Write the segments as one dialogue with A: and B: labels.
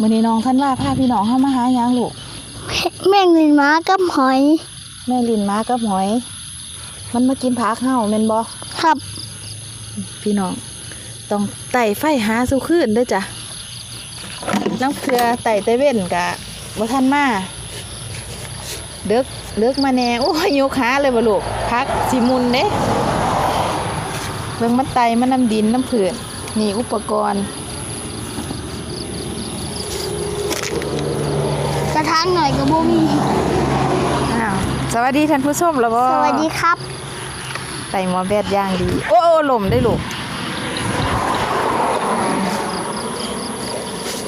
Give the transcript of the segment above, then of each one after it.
A: มื้อนี้น้องท่านว่าพาพี่น้องเข้ามาหาหยังลูก
B: แม่งลินม้ากับหอย
A: แม่ลินมากับหอย มันมากินผักเฮาแม่นบ่
B: ครับ
A: พี่น้อง ต้องไต่ไฟหาสู่คืนเด้อจ้ะน้ำเครือไต่ตะเว้นกะบ่ทันมาเดึกเดึกมาแน่โอ้ยยกขาเลยบ่ลูกพักสิมุนเด้เบิ่งมันไต่มันน้ำดินน้ำผืน นี่อุปกรณ์
B: กระทางหน่อยกับบุมี
A: อ้าวสวัสดีท่านผู้ชมแล้วบ่
B: สวัสดีครับ
A: ไต่หมอแบดย่างดี โอ้โอ้ลมได้ลูก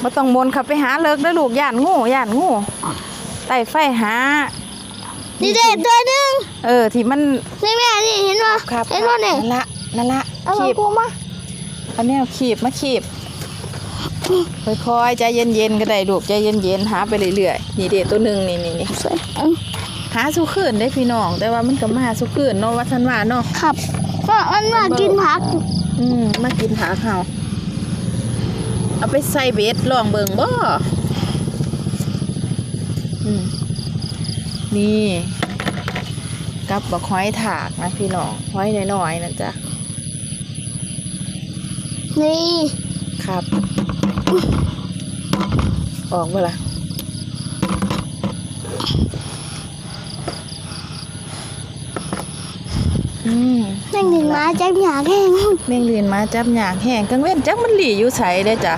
A: บ่ต้องมนต์ขับไปหาเลิกเด้อลูกย่านงูย่านงูไต่ไฟหา
B: นี่เด็ดตัวหนึง
A: เออที่มัน
B: นี่แม่นี่เห็นป่ะ
A: ครับ
B: เห็นป่ะเนี่ย
A: นั่นละนั่นละ
B: เอามา
A: ขีบ
B: กูมา
A: เอาแนวขีบมาขีบค่อยๆใจเย็นๆก็ได้ลูกใจเย็นๆหาไปเรื่อยๆนี่เด็ตัวหนึ่งนี่นี่นี่
B: สวยอืม
A: หาสู้คืนได้พี่น้อง แต่ว่ามันก็มาสู้คืนเนาะว่าท่านว่าเนาะ
B: ครับก็มันมากินผัก
A: อืมมากินหาเขาเอาไปใส่เบ็ดลองเบิ่งบ่อืมนี่กับบักหอยถากนะพี่น้องหอยน้อยๆนะจ๊ะ
B: นี่
A: ครับ ออกเมื่อล่ะอืม
B: แม่งลินม้าจับหยาแห้ง
A: แมงเรียนมาจับหยางแห้งกังเว้นจักมันหลีอยู่ใสได้จ้ะ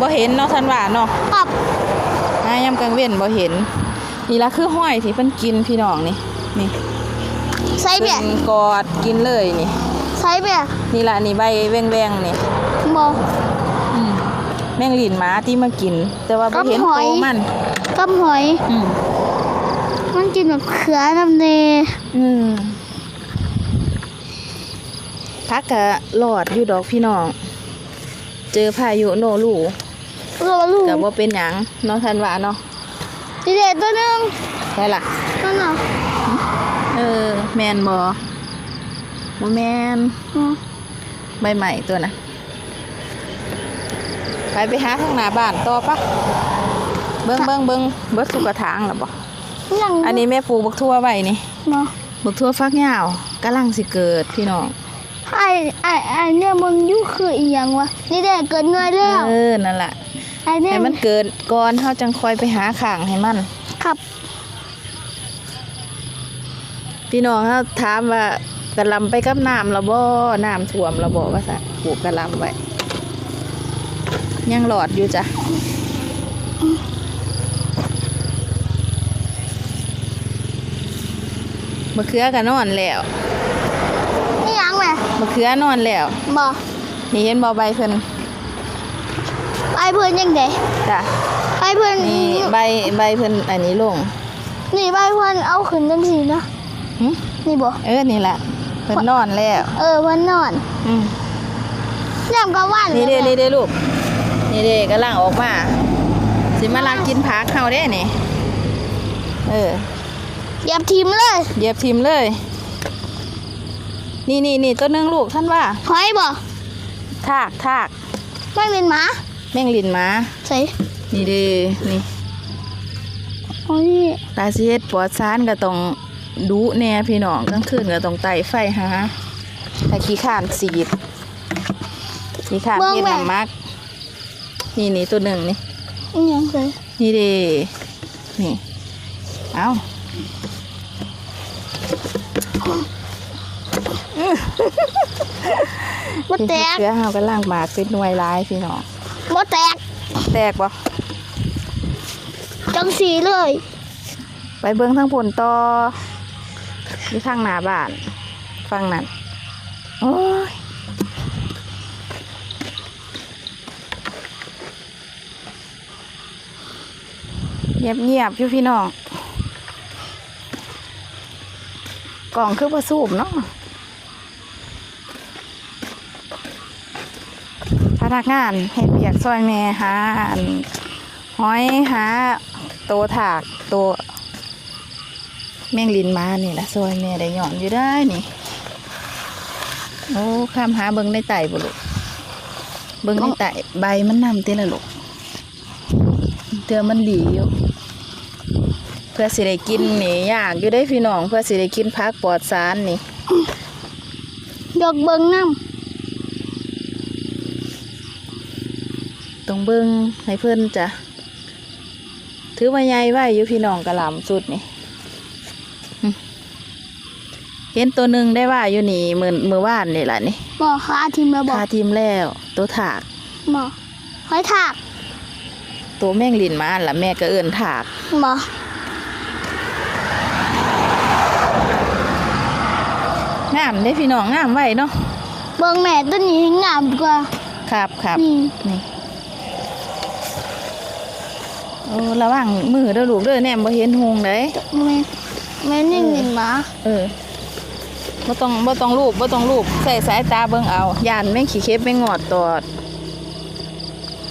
A: บ่เห็นเนาะท่านว่าเนาะ
B: กับ
A: หายามกังเว้นบ่เห็น นี่ละคือห้อยที่เพิ่นกินพี่น้องนี่นี่
B: ใส่เบีย
A: เพิ่นกอดกินเลยนี่
B: ใส่เบีย
A: นี่ล่ะนี่ใบแวงๆนี่
B: บอ
A: อืมแมงลีนหมาที่มากิน แต่ว่าบ่เห็น
B: กับห
A: โต
B: อย
A: มัน
B: กับหอย
A: อืม
B: มันกินแบบเขือน้ำเน
A: อืมพักกะหลอดอยู่ดอกพี่น้อง เจอพายุโนรู
B: รอลูก
A: แต่ว่าเป็นหยังเนาะท่านว่าเนาะ
B: นี่เด็ดตัวหนึง
A: ได้ล่ะ
B: นั่นน่ะ
A: เออ แมนบอ บ่แมน
B: อ๋อ
A: ใบใหม่ตัวนะไปไปหาข้างหน้าบ้านต่อปะเบิ้งเบิ้งเบิ้งเบิ้งสุกระถางหรอบ่
B: ยัง
A: อันนี้แม่ปลูกบักทั่วไว้นี่
B: เนาะ
A: บักทั่วฟักยาวกำลังสิเกิดพี่น้อง
B: ไอ้ไอ้ไอ้เนี่ยมึงยุ่คืออีหยังวะนี่เด็ดเกิดเงยแล้ว
A: เออนั่นแหละ
B: ไอ้เนี่ย
A: ให้มันเกิดก่อนเฮาจังคอยไปหาข้างให้มัน
B: ครับ
A: พี่น้องเขาถามว่า กระหลำไปกับน้ำระบ่น้ำท่วมระบ่ว่าซะปลูกกระหลำไว้ ยังหลอดอยู่จ้ะมะเขือก็นอนแล้ว
B: นี่หยังแม่
A: มะเขือนอนแล้ว
B: บอ
A: นี่เห็นบ่ใบเพิ่น
B: ไอ้เพื่อนยังไง
A: จ้ะ
B: ไอ้เพื่อน
A: นี่ใบใบเพิ่นอันนี้ลง
B: นี่ใบเพื่อนเอาขึ้นจังสีเนาะ
A: หึ
B: นี่บอ
A: เออ นี่แหละ เพิ่นนอนแล้ว
B: เออเพื่อนนอน
A: อืม
B: แนมกะวัน
A: นี่เด้
B: ล
A: นี่
B: ย
A: เด้ลูก นี่เด้กำลังออกมาสิมาลักกินผักเขาเด้นี่เออ
B: เหยียบทีมเลย
A: เหยียบทิมเลย นี่นี่นี่ตัวหนึงลูกท่านว่า
B: หอยบอ
A: ทากทาก
B: ไม่เป็นหมา
A: แม่งลินหมา
B: ใส่
A: นี่เด้นี่
B: โอ้ย
A: ตาสิเฮ็ดปลอดสารก็ต้อง ดุแน่พี่น้องกลางคืนก็ต้องไต่ไฟหาถ้าขี้ข้านสีดขี้ข้านเฮ็ดน้ำมัก นี่นี่ตัวหนึ่งนี่
B: อีหยังใส่
A: นี่เด้นี่ เอา
B: บ่แตก
A: เสื้อเฮากำลังหมากเป็นหน่วยร้ายพี่น้อง
B: บ่แตก
A: แตกบ่
B: จังสีเลย
A: ไปเบิ่งทางผลต่อ อยู่ทางหน้าบ้านฟังนั้นโอ้ยเงียบเงียบอยู่พี่น้อง กล่องคือประสูบเนาะพนักงานเฮ็ดเบียกซอยแม่หานหอยหาโตถากโต แมงลินมานี่ละซอยแม่ได้หย่อนอยู่ได้นี่ โอ้ข้ามหาเบิ่งในไต่บุลุเบิ่งในแต่ใบมันนำเต้ละลูกเตือมันหลีอยู่เพื่อสิได้กินนี่ยากอยู่ได้พี่น้อง เพื่อสิได้กินพักปลอดสารนี่
B: ดอกเบิ่งน้
A: ต้องเบิ่งให้เพิ่นจ้ะถือว่าใหญ่ไว้อยู่พี่น้องกระหล่ำสุดนี่หึ เห็นตัวหนึ่งได้ว่าอยู่นี่มือมือว่านนี่แหละนี่ำ
B: หมอคาทีมระบอก
A: คาทีมแล้ว ตัวถาก
B: หมอหอยถาก
A: ตัวแม่งลินมาอันละแม่ก็เอิ้นถาก
B: หมอ
A: งามได้พี่น้องงามไว้เนาะ
B: เบิ่งแม่ต้นนี้งามกว่า
A: ครับครับ
B: นี่
A: นี่โอ้ระวังมือเด้อลูกเด้อแนมบ่เห็นหงเลย
B: แม่แม่นี่เงินหมา
A: เออ บ่ต้องบ่ต้องรูปบ่ต้องรูปใส่สายตาเบิ่งเอาย่านแม่งขี้เข็บแม่งงอดตอด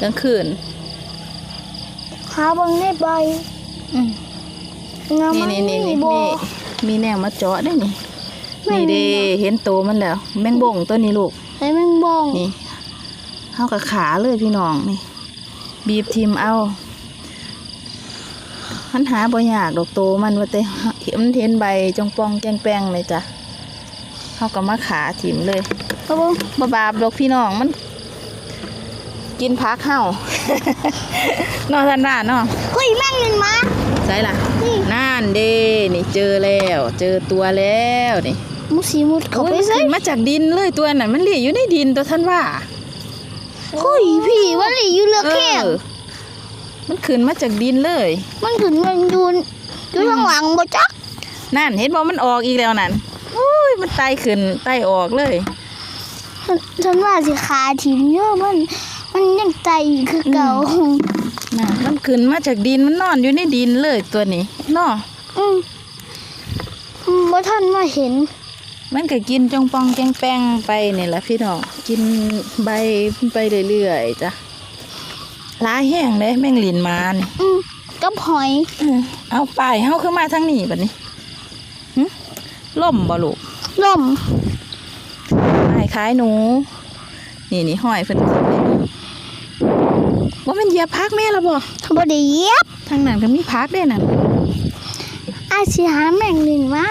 A: กลางคืน
B: ขาเบิ่งได้ใบ
A: อืม
B: งาม
A: นี่นี่นี่นี่
B: บ่
A: มีมีแนวมาเจาะได้นี่
B: แม่
A: นี่
B: น
A: เด้เห็นโตมันแล้วแมงบ่งตัวนี้ลูก
B: ไอ้แมงบอง
A: นี่เฮากับขาเลยพี่น้องนี่ บีบทิมเอามันหาบ่ยากดอกโตมันว่าแต่มันเห็นใบจงปองแกงแป้งเลยจ้ะ เฮาก็มาขาทิมเลย
B: กระเบิ่ง
A: บ่บาปดอกพี่น้องมัน กินพักเฮานอทันว่าเนาะ
B: เฮ้ยแม่งเงินมา
A: ใช่ล่ะ
B: นั่
A: นเด้นี่เจอแล้ว เจอตัวแล้วนี่
B: มุสีมุดเขา
A: โอ้ย
B: ไป
A: มัน
B: ใส่
A: ขึ้นมาจากดินเลยตัวนั้นมันเหลียอยู่ในดินตัวท่านว่า
B: เฮ้ยพี่มันหลีอยู่เลือกแข้ง
A: มันขึ้นมาจากดินเลย
B: มันถึงมันอยูนอยู่ข้างหลังบ่จัก
A: นั่นเห็นบอกมันออกอีกแล้วนั่น มันไต่ขึ้นไต่ออกเลย
B: ฉันฉันว่าสิขาทีมเยอะมัน มันยังใจคือเก่า
A: น่ะมันขึ้นมาจากดินมันนอนอยู่ในดินเลยตัวนี้เนาะ
B: อืมอืมบ่ท่านมาเห็น
A: มันก็กินจงปองแกงแป้งไปนี่แหละพี่น้องกินใบไปเรื่อยๆจ้ะล้าแห้งเลยแม่งลินมานี่
B: อืมกับหอย
A: เออเอาไปเฮาขึ้นมาทางนี้บัดนี้หึล่มบ่ลูก
B: ลม
A: ขายขายหนู นี่นี่ห้อยเพิ่นขึ้นเลยว่ามันเหยียบพักแม่ละบ่
B: บ่ได้เหยียบ
A: ทางนั้นก็มีพักด้วยนั่น
B: อาสิหาแม่งลินมา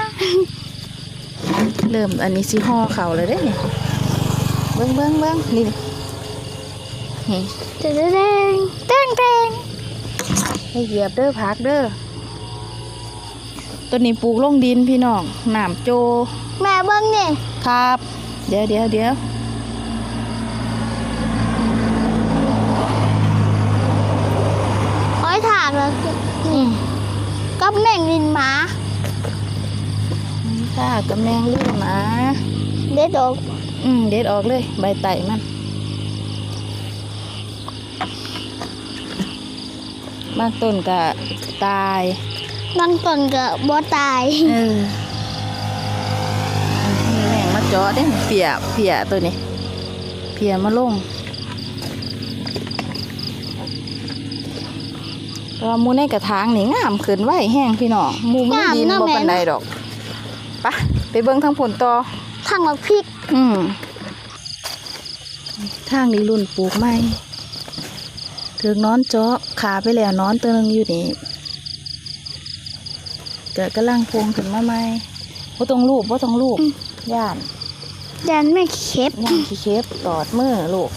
A: เริ่มอันนี้สิห่อเขาเลยได้เนี่ยเบิ้งเบิ้งเบิ้งนี่นี่
B: เดงแดงแดงแดง
A: ให้เหยียบเด้อพักเด้อ ต้นนี้ปลูกลงดินพี่น้องน้ำโจ
B: แม่เบิ่งนี่
A: ครับ เดี๋ยวเดี๋ยวเดี๋ยว
B: หอยถากแล้ว
A: อื
B: นี่
A: ม
B: กับแม่งลินหมา
A: ถ้ากับแมงลื่นมา
B: เด็ดออก
A: อืมเด็ดออกเลย ใบไต่มันบางต้นก็ตาย
B: บางต้นก็บ่ตาย
A: เออมีแมงมาเจาะได้เปียเปียตัวนี้เปียมาลงแตัวาหมูในกระถางนี่งามขึ้นไหวแห้งพี่น้องหมูมันดินบ่ปันใดดอกไปะไปเบิ่งทางผลต่อ
B: ทางบักพริก
A: อืมทางนี้รุ่นปลูกใหม่ถึงนอนเจาะขาไปแล้วนอนตัวหนึงอยู่นี่เกิดกำลังพวงขึ้นมาใหม่บ่ต้องลูบบ่ต้องลูบย่าน
B: ยันแม่เข็บ
A: ย่านขี้เข็บตอดมือลูก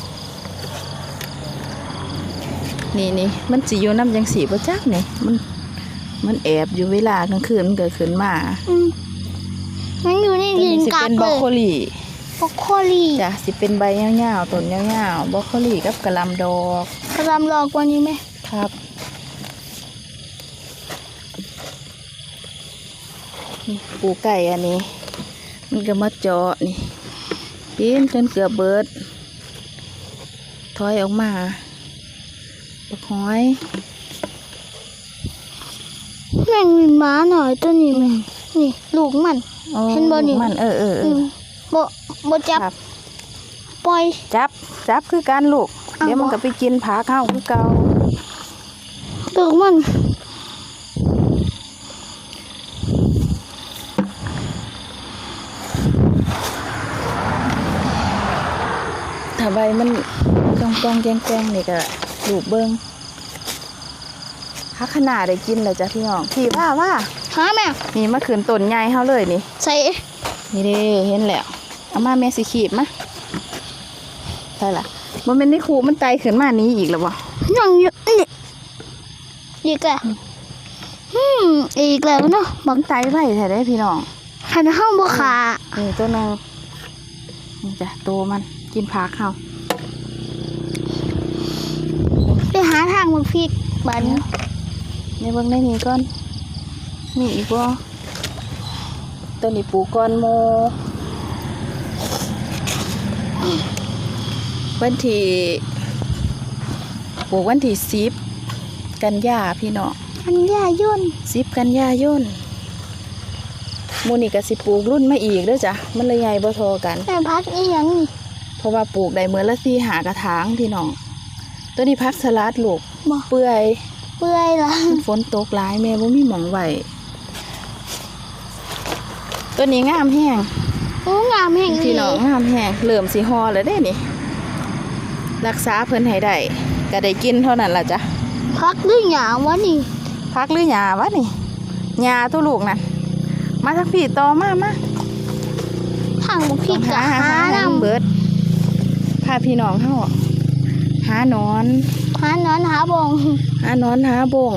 A: นี่นี่มันสิอยู่น้ำจังสีบ่จักนี่มัน มันแอบอยู่เวลากลางคืนมันเกิดขึ้นมา
B: อืมมันอยู่ใน
A: ตัว
B: ดิน
A: นี้สิ
B: กั
A: เป็
B: ด
A: นบ
B: เล
A: รอก
B: ย
A: โคลี
B: บรอกโคลี
A: จ้ะสิเป็นใบยาวๆต้นยาวๆบรอกโคลีกับกะหล่ำดอก
B: กำลังรอกว่านี้ไหม
A: ครับ ปูไก่อันนี้ มันก็มาเจาะนี่กินจนเกือบเบิด ถอยออกมาบักหอย
B: แม่งลินหมาหน่อยตัวนี้ไหมนี่ ลูกมัน
A: โอ้
B: เห็นบ่นี่
A: มันเออเออเอ
B: อื
A: อ
B: มบ่บ่จับ
A: ครับ
B: ปล่อย
A: จับจับคือการลูก
B: อ้าว
A: เดี๋ยวมัน
B: บ่
A: ก็ไปกินผาเข้าคือเก่า
B: ลูกมัน
A: ถ้าถ้าใบมันตองตองๆแกงแกงๆนี่ก็ลูบเบิ้งฮักขนาดได้กินเลยจ้ะพี่น้องพี่ว่าว่า
B: หาแม่
A: นี่มาขืนต้นใหญ่เฮาเลยนี่
B: ใส่
A: นี่เด้เห็นแล้ว เอามาแม่สิขีบมาใช่ล่ะมันเป็นในคูมันไตขึ้นมานี้อีกแล้วบ่
B: ยังอยู่นี่อีกแล้วอืมอีกแล้วเนาะบัง
A: ไตไว้แท้ได้พี่น้อง
B: หันห้องบ่ขา
A: นี่ตัวหนึงนี่จ้ะโตมัน กินผักเฮา
B: ไปหาทางบังพริกบัดน
A: ในเบิ่งได้นี่ก่อนมีอีกบ่ตัวนี้ปลูกก่อนโมวันที่ปลูกวันที่สิบกันยาพี่น้อง
B: อันยาย่น
A: สิบกันยายนหมูนี่ก็สิปลูกรุ่นมาอีกเด้อจ้ะมันเลยใหญ่บ่เทอกัน
B: แม่พักอีหยังนี่
A: เพราะว่าปลูกได้เหมือนละสี่หากระถางพี่น้องตัวนี้พักสลัดลูก
B: บ่
A: เปื่อย
B: เปื่อยละ
A: มันฝนตกหลายแม่บ่มีหมองไว้ตัวนี้งามแห้ง
B: โอ้งามแห่ง
A: พี่น้องงามแห้งเริ่มสิฮอแล้วเด้นี่ รักษาเพิ่นให้ได้ก็ได้กินเท่านั้นล่ะจ้ะ
B: พักหรือหยาวะนี่
A: พักหรือหญ้าวะนี่หญ้าตัวลูกนั่นมาทักพี่ต่อมามา
B: ทางบังพริกก็
A: หา
B: หา
A: หาหา
B: นำ
A: เบิด พาพี่น้องเฮาหาหนอน
B: หานอนหาบง
A: หาหนอนหาบง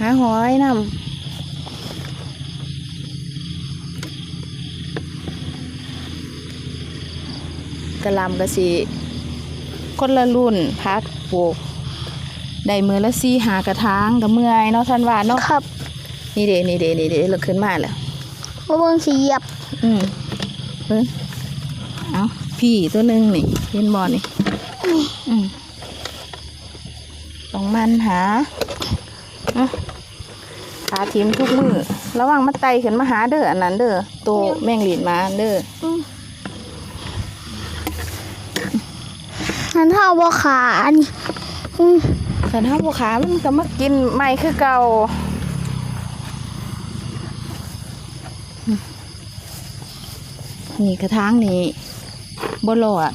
A: หาหอยนำกะหลำกะสีคนละรุ่นพักปลูกได้มือละสี่หากระถางกับเมื่อยเนาะท่านว่าเนาะ
B: ครับ
A: นี่เด้นี่เด้นี่เด้เลิกขึ้นมาแล้ว
B: บ่เบิ่งสิเหยียบ
A: อืมเบิ่งเอา พี่ตัวหนึ่งนี่เห็นบอนี่อืมต้องมันหาเอาหาทีมทุกมือระวังมาไตขึ้นมาหาเด้ออันนั้นเด้อโตวแมงหลีดมาเด้อ
B: อืมหันเท้าบ่ขาอันนี้อืม
A: ขันห้าบัวขามันก็มากินไม้คือเก่าอืมนี่กระถางนี่ บ่หลอด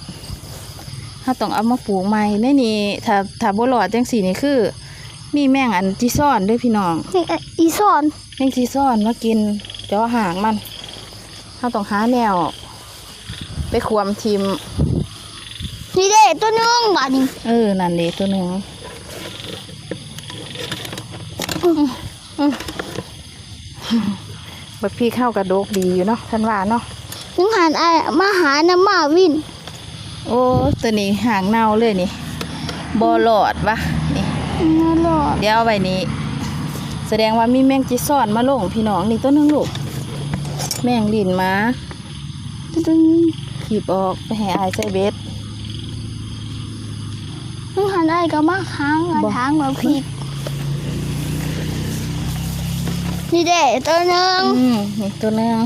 A: ถ้าต้องเอามาปลูกใหม่ในนี่ถ้าถ้าบ่หลอดจังสีนี่คือ มีแมงอันที่ซ่อนเด้วยพี่น้อง
B: นี่อะอีสอน
A: แมงที่ซ่อนมากินเจาะหางมันถ้าต้องหาแนว ไปขวมทีม
B: นี่เด้ตัวหนึงบาดนี้
A: เออนั่นเลยตัวหนึ่งบักพี่เข้ากระโดกดีอยู่เนาะท่านว่าเนาะ
B: นึงหันไอ้มาหาน้ำมาวิน
A: โอ้ตัวนี้หางเน่าเลยนี่บอหลอดวะนี่
B: น่ารอด
A: เดี๋ยวเอาไว้นี้ แสดงว่ามีแมงจีซ่อนมาลงพี่น้องนี่ตัวหนึงลูกแมงลินมา
B: ตัวนี้
A: ขีบออกไปให้อายใส่เบ็ด
B: นึงหันไอ้ก็มาค้างกระ
A: บ่
B: ถางบังพริกนี่เด้ตัวหนึง
A: อืมนี่ตัวหนึง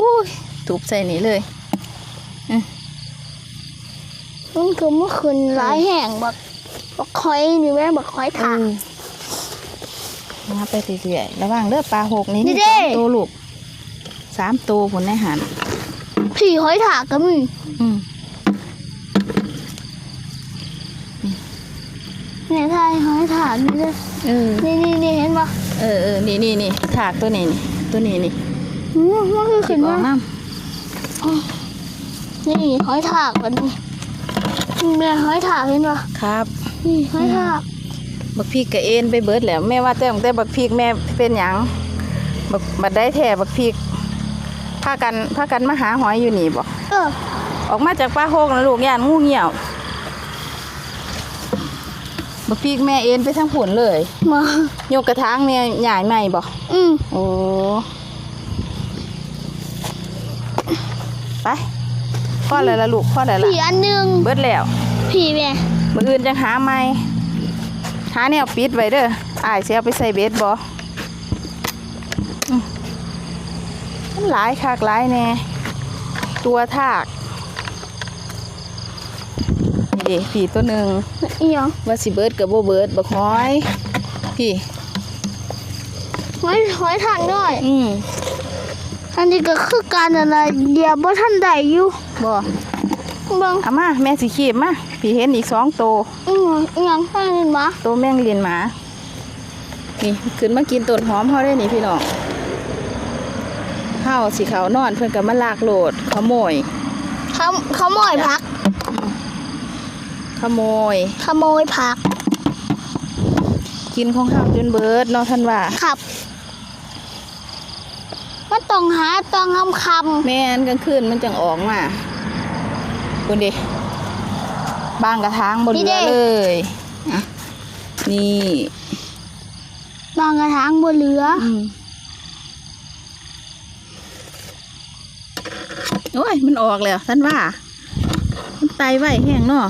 A: อุ้ย ถูบใส่นี่เลย
B: มันคือเมื่อคืนหลายแห่งบักบักคอยนี่แม่บักคอยถาง
A: เออมาไปเรื่อยๆระวังเด้อปลาหกนี่
B: นี่
A: มี
B: เด้
A: สองตัวลูกสามตัวผลในหัน
B: ผีหอยถากก็มี
A: อืม
B: แม่ทายหอยถากนี่เลย
A: เออ
B: นี่นี่นี่เห็นปะ
A: เออเออนี่นี่นี่ถากตัวนี้นี่ตัวนี้นี่
B: อืมมันคือ
A: ขี
B: ขึ้
A: บ
B: น
A: ออ
B: มาก
A: น้
B: นี่หอยถากแบบนี้นี่แม่หอยถากเห็นปะำ
A: ครับ
B: นี่หอยถาก
A: บักพีกกะเอ็นไปเบิดแล้วแม่ว่าแต่ตั้งแต่บักพีกแม่เป็นหยังบักบัดได้แท้บักพีกพากันพากันมาหาหอยอยู่นี่บ่
B: เออ
A: ออกมาจากปลาโฮกนะลูกย่านงูเหี่ยวบักพีกแม่เอ็นไปทางผุนเลย
B: มา
A: โยกกระถางแม่ใหญ่ใหม่บ่
B: อืม
A: โอ้ ไปพ่ออะไรละลูกพ่ออะไรละ
B: ผีอันหนึ่ง
A: เบิดแล้ว
B: ผีแม่
A: มืออื่นจังหาใหม่หาแนวปิดไว้เด้ออายสิเอาไปใส่เบ็ดบ่อืมมันหลายคักหลายแน่ตัวทากนี่เดิผีตัวหนึ่ง
B: อีหยัง
A: ว่าสิเบิดกับบ่เบิดบักห้อยพี่
B: หอยหอยถากน้อย
A: อืม
B: อันนี้ก็คือการอะไรเดียวบ่ทันได้อยู่
A: บ่
B: เบิ่ง
A: เอามาแม่สิขีบมาพี่เห็นอีกสองตัว
B: อีหยังอีหยังให้เห็นบ่
A: ตัวแมงเลียนหมา นี่ขึ้นมากินต้นหอมเขาได้นี่พี่น้องเข้าสิเขานอนเพื่อนกับมาลากโหลดขโมย
B: เขาเขาโมยผัก
A: ขโมย
B: ขโมยผัก
A: กินของข้าวจนเบิดเนาะท่านว่า
B: ครับมัน ต้องหาตองคำค
A: แม่นกลางคืนมันจังออกมาคุณดิบางกระทางบนเรือเลยอะนี่ำ
B: บางกระถางบนเรือ
A: อืมโอ้ย มันออกแล้วท่านว่า มันไตไว้แห้งเนาะ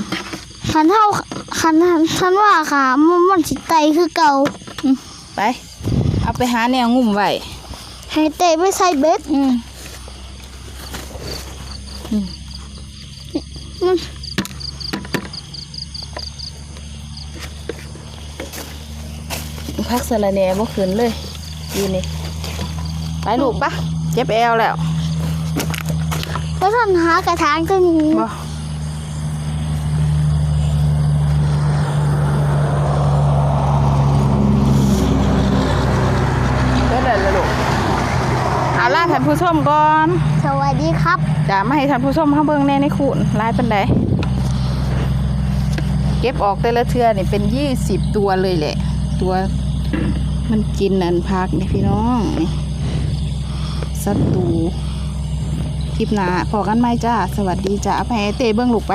B: ขันเท่าขันฉันว่าค่ะมันมันสิไตคือเก่า
A: ไป เอาไปหาแนวงุ่มไว้
B: ให้เตะไปใส่เบ็ด
A: อืม
B: มัน
A: พักสะระแหน่บ่ขึ้นเลยดีนี่ไปลูกปะเจ็บแอวแล้ว
B: แล้วท่านหากระถางตัวนี้
A: บ่เดี๋ยวเดี๋ยวลูกเอาล่าท่าน ผู้ชมก่อน
B: สวัสดีครับ
A: จะมาให้ท่านผู้ชมเขาเบิ่งแน่ในคูนลายเป็นไดเก็บออกแต่ละเทือนี่เป็นยี่สิบตัวเลยแหละ ตัวมันกินนันพักนี่พี่น้องนี่ศัตรูคลิปหนาพอกันไหมจ้า สวัสดีจ้าเอาไปให้เต้เบิ่งลูกไป